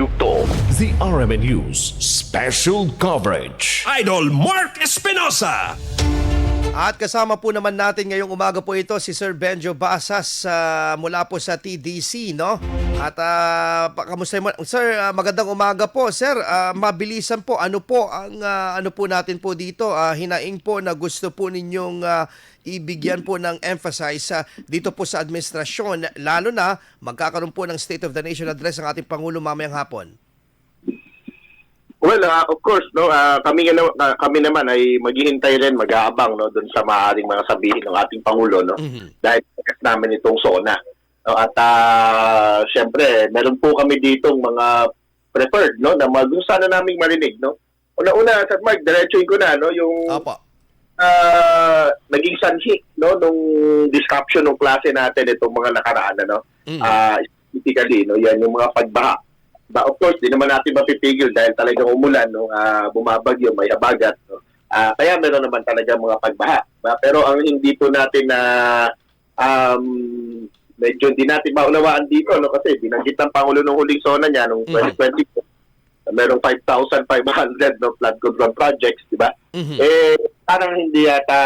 yugto. The RMN News Special Coverage. Idol Mark Espinosa. At kasama po naman natin ngayong umaga po ito si Sir Benjo Basas ah, mula po sa TDC, no? At uh, kamusta mo? Sir, ah, magandang umaga po. Sir, ah, mabilisan po, ano po ang ah, ano po natin po dito? Ah, hinaing po na gusto po ninyong ah, ibigyan po ng emphasize sa dito po sa administrasyon, lalo na magkakaroon po ng State of the Nation address ang ating Pangulo mamayang hapon. Well, uh, of course, no, uh, kami, nga- uh, kami naman ay maghihintay rin, mag-aabang no, doon sa maaaring mga sabihin ng ating Pangulo. No? Dahil focus namin itong SONA. No? At uh, syempre, meron po kami ditong mga preferred no, na mag sana naming marinig. No? Una-una, Sir Mark, diretsuin ko na no, yung Opo. uh, naging sanhi no, nung disruption ng klase natin itong mga nakaraan. Ano? Mm. Ah, specifically, no, yan yung mga pagbaha. But of course, di naman natin mapipigil dahil talagang umulan, no, ah, bumabagyo, may habagat. No? Ah, kaya meron naman talaga mga pagbaha. Ba? Pero ang hindi po natin na um, medyo hindi natin maunawaan dito no kasi binanggit ng Pangulo ng huling zona niya noong Mhm. 2020 na merong 5,500 no flood control projects, di ba? Mhm. Eh parang hindi yata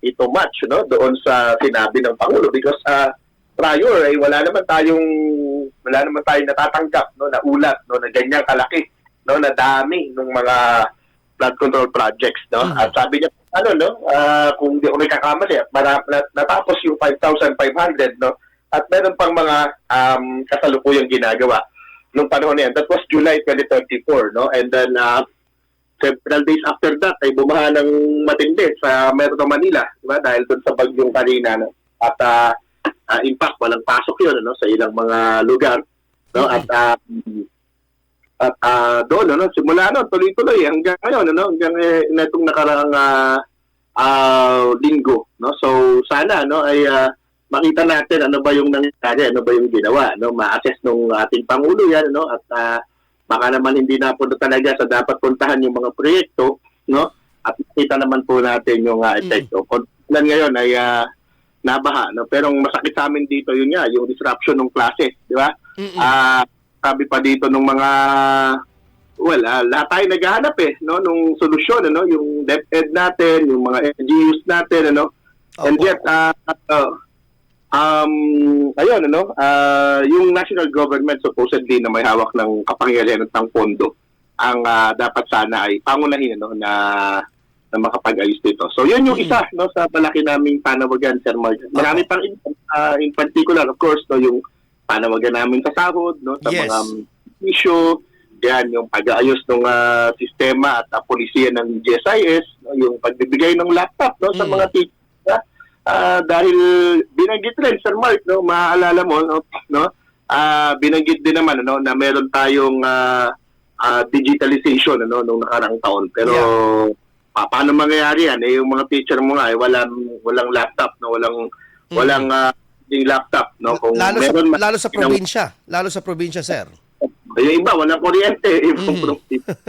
ito match no doon sa sinabi ng Pangulo because uh, prior ay wala naman tayong wala naman tayong natatanggap no na ulat no na ganyang kalaki no na dami ng mga flood control projects no Mhm. at sabi niya ano no ah, kung di ako nagkakamali na- natapos yung 5,500 no at meron pang mga um, kasalukuyang ginagawa nung panahon na yan that was July 2024 no and then uh, several days after that ay bumaha ng matindi sa Metro Manila, di ba? Dahil doon sa bagyong kanina no? at ah, ah, in fact walang pasok 'yon no sa ilang mga lugar, no? At ah, at ah, doon no simula no tuloy-tuloy hanggang ngayon no hanggang eh, netong nakaraang ah, ah, linggo, no? So sana no ay ah, makita natin ano ba yung nangyari, ano ba yung ginawa, no? Ma-assess nung ating pangulo 'yan no at ah, baka naman hindi na po talaga sa dapat puntahan yung mga proyekto, no? At makita naman po natin yung uh, epekto. Kung ilan ngayon ay ah, nabaha, no? Pero ang masakit sa amin dito yun nga, yung disruption ng klase, di ba? Ah, sabi pa dito nung mga well, ah, lahat tayo naghahanap eh, no, nung solusyon, ano, yung DepEd natin, yung mga NGOs natin, ano, and Opo. yet, ah, ah, um, ayun, ano, ah, yung national government supposedly na may hawak ng kapangyarihan ng pondo, ang ah, dapat sana ay pangunahin, ano, na na makapag-ayos dito. So, yun yung isa, no, sa malaki naming panawagan, Sir Mark. Marami pang, in, ah, in particular, of course, no, yung panawagan namin sa sahod, no, sa Yes. mga issue, yan, yung pag-aayos ng ah, sistema at uh, polisiya ng GSIS, no, yung pagbibigay ng laptop no, sa Mm. mga teachers. Ah, dahil binanggit rin, Sir Mark, no, maaalala mo, no, no, ah, binanggit din naman no, na meron tayong ah, ah, digitalization ano, nung nakarang taon. Pero pa- paano mangyayari yan? Eh, yung mga teacher mo nga, eh, walang, walang laptop, no, walang, walang ah, yung laptop. No, kung lalo sa meron lalo sa probinsya, lalo sa probinsya, sir. yung iba, walang kuryente. Ibang Mm.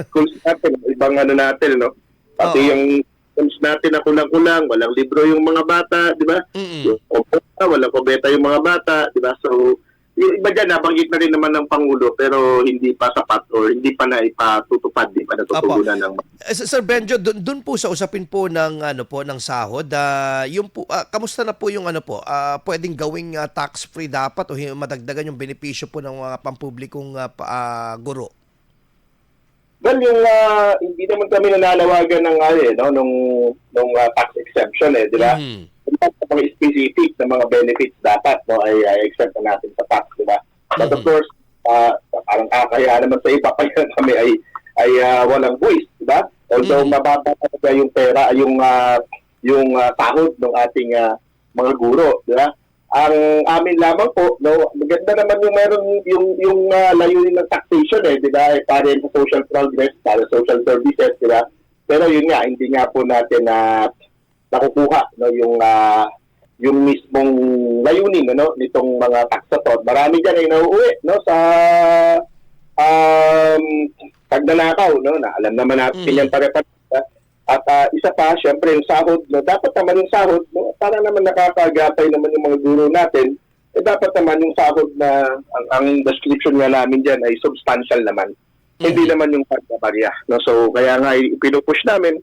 kung natin, ibang ano natin, no? Pati Oo. yung schools natin na kulang-kulang, walang libro yung mga bata, di ba? Mm-mm. Yung kubeta, walang kubeta yung mga bata, di ba? So, yung iba dyan, nabanggit na rin naman ng Pangulo, pero hindi pa sapat or hindi pa na ipatutupad, di pa natutugunan ng Eh, Sir Benjo, dun, dun po sa usapin po ng ano po ng sahod, ah, yung po ah, kamusta na po yung ano po, ah, pwedeng gawing ah, tax-free dapat o madagdagan yung benepisyo po ng mga pampublikong ah, pa- ah, guro. Well, yung ah, hindi naman kami nananawagan ng ano eh, no, nung nung ah, tax exemption eh, di ba? Mhm. Yung mga specific na mga benefits dapat no ay, ay exempt na natin sa tax, di ba? But of Mhm. course, ah, parang kakaya naman sa iba kaya kami ay ay ah, walang voice, di ba? Although Mhm. mababa talaga yung pera, yung ah, yung ah, sahod ng ating ah, mga guro, di ba? Ang amin lamang po, no, maganda naman yung meron yung yung ah, layunin ng taxation eh, di ba? Eh, Para sa social progress, para sa social services, di ba? Pero yun nga, hindi nga po natin na nakukuha no yung ah, yung mismong layunin ano nitong mga taxator. Marami diyan ay nauuwi no sa um pagnanakaw no na alam naman natin Mm. yan pare-pareho. At ah, isa pa, syempre yung sahod, no, dapat naman yung sahod, no, para naman nakakagapay naman yung mga guro natin eh dapat naman yung sahod na ang, ang description nga namin dyan ay substantial naman. Hindi naman yung pagbabarya. No? So kaya nga pinupush namin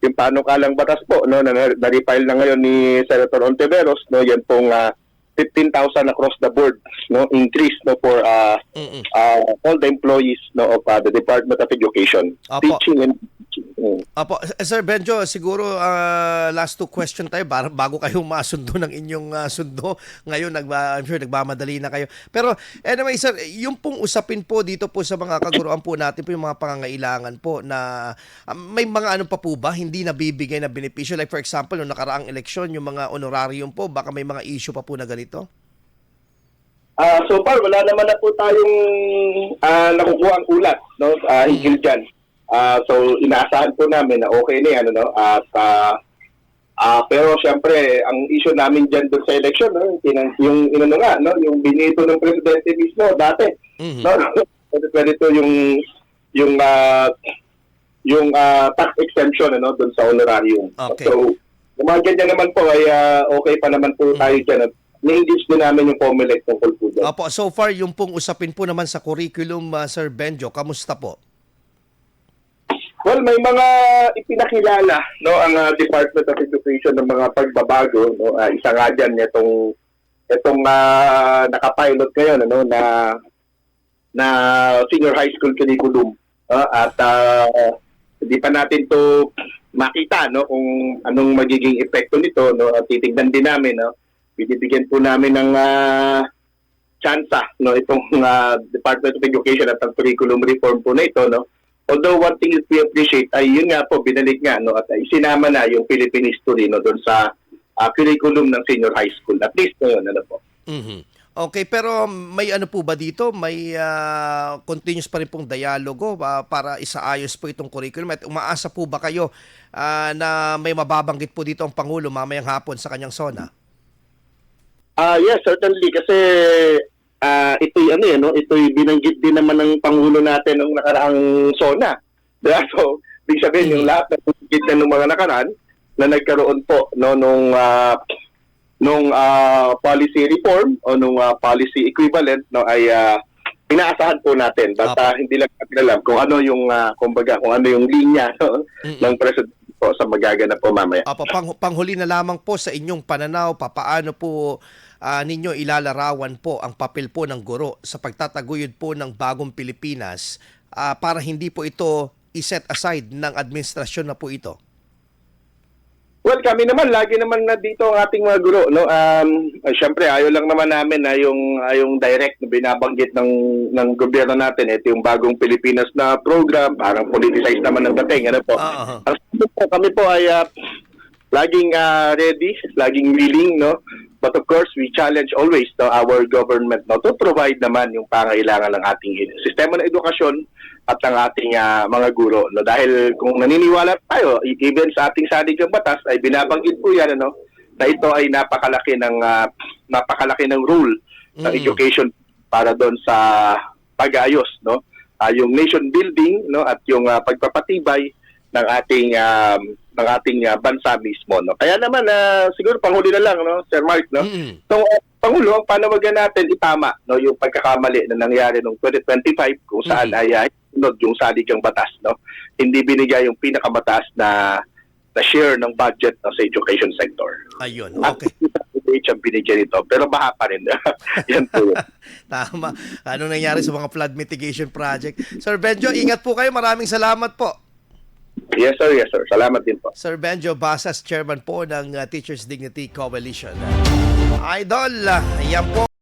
yung panukalang batas po no na na-refile na ngayon ni Senator Ontiveros no yan pong ah, 15,000 across the board no increase no for uh, uh, all the employees no of uh, the Department of Education Apo. teaching and. Mm. Apo, eh, Sir Benjo, siguro ah, last two question tayo bago kayong masundo ng inyong ah, sundo. Ngayon, nagba, I'm sure nagmamadali na kayo. Pero anyway, sir, yung pong usapin po dito po sa mga kaguruan po natin po yung mga pangangailangan po na ah, may mga ano pa po ba hindi nabibigay na benepisyo? Like for example, nung nakaraang eleksyon, yung mga honorarium po, baka may mga issue pa po na ganito? Ah, so far wala naman na po tayong ah, nakukuha ang ulat no uh, hinggil diyan. Ah, so inaasahan po namin na okay na 'yan ano at ah, ah, pero syempre ang issue namin diyan doon sa election no yung, yung inano nga no yung binito ng presidente mismo dati Mhm. no 2022 yung yung ah, yung ah, tax exemption ano doon sa honorarium. Okay. So yung mga ganyan naman po ay ah, okay pa naman po tayo diyan. Ni-engage din namin yung COMELEC tungkol po dyan. Apo, so far yung pong usapin po naman sa curriculum, ah, Sir Benjo, kamusta po? Well, may mga ipinakilala no ang ah, Department of Education ng mga pagbabago no Ah, isa nga diyan itong itong uh, nakapilot ngayon ano na na senior high school curriculum Ah, at ah, hindi pa natin to makita no kung anong magiging epekto nito no at titingnan din namin no. Binibigyan po namin ng ah, tsansa no itong ah, Department of Education at ang curriculum reform po na ito no although one thing that we appreciate ay yun nga po binalik nga no at uh, isinama na yung Philippine history no doon sa ah, curriculum ng senior high school at least ngayon ano po Mhm. Okay, pero may ano po ba dito? May ah, continuous pa rin pong dialogo ah, para isaayos po itong curriculum at umaasa po ba kayo ah, na may mababanggit po dito ang Pangulo mamayang hapon sa kanyang sona? Ah, yes, certainly kasi ah ito'y ano eh, no? Ito'y binanggit din naman ng pangulo natin nung nakaraang SONA. Diba? So, big sabihin yung lahat ng binanggit na nung mga nakaraan na nagkaroon po no nung ah, nung ah, policy reform o nung ah, policy equivalent no ay ah, inaasahan po natin Apo. ah, hindi lang natin alam kung ano yung ah, kumbaga kung ano yung linya no, ng president po sa magaganap po mamaya. Apo, pang, panghuli na lamang po sa inyong pananaw, papaano po ah, ninyo ilalarawan po ang papel po ng guro sa pagtataguyod po ng bagong Pilipinas ah, para hindi po ito iset aside ng administrasyon na po ito? Well, kami naman lagi naman na dito ang ating mga guro, no. Um, uh, syempre ayaw lang naman namin na yung ah, yung direct na binabanggit ng ng gobyerno natin ito yung bagong Pilipinas na program, parang politicized naman ng dating, ano po. Ah. Ang po, kami po ay ah, laging ah, ready, laging willing, no. But of course, we challenge always no, our government no, to provide naman yung pangailangan ng ating sistema ng edukasyon at ng ating ah, mga guro. No? Dahil kung naniniwala tayo, e- even sa ating saligang batas, ay binabanggit po yan ano, na ito ay napakalaki ng ah, napakalaki ng role ng Mm. education para doon sa pag-ayos no Ah, yung nation building no at yung ah, pagpapatibay ng ating um, ng ating ah, bansa mismo no kaya naman ah, siguro panghuli na lang no Sir Mark no Mm-mm. So, uh, Pangulo, ang panawagan natin itama no, yung pagkakamali na nangyari noong 2025 kung saan Mhm. ay ay sunod yung saligang batas. No? Hindi binigay yung pinakamataas na na share ng budget no, sa education sector. Ayun, At okay. PH ang binigyan nito, pero baha pa rin. Yan po. Tama. Ano nangyari sa mga flood mitigation project? Sir Benjo, ingat po kayo. Maraming salamat po. Yes, sir. Yes, sir. Salamat din po. Sir Benjo Basas, chairman po ng uh, Teachers Dignity Coalition. Idol, yan po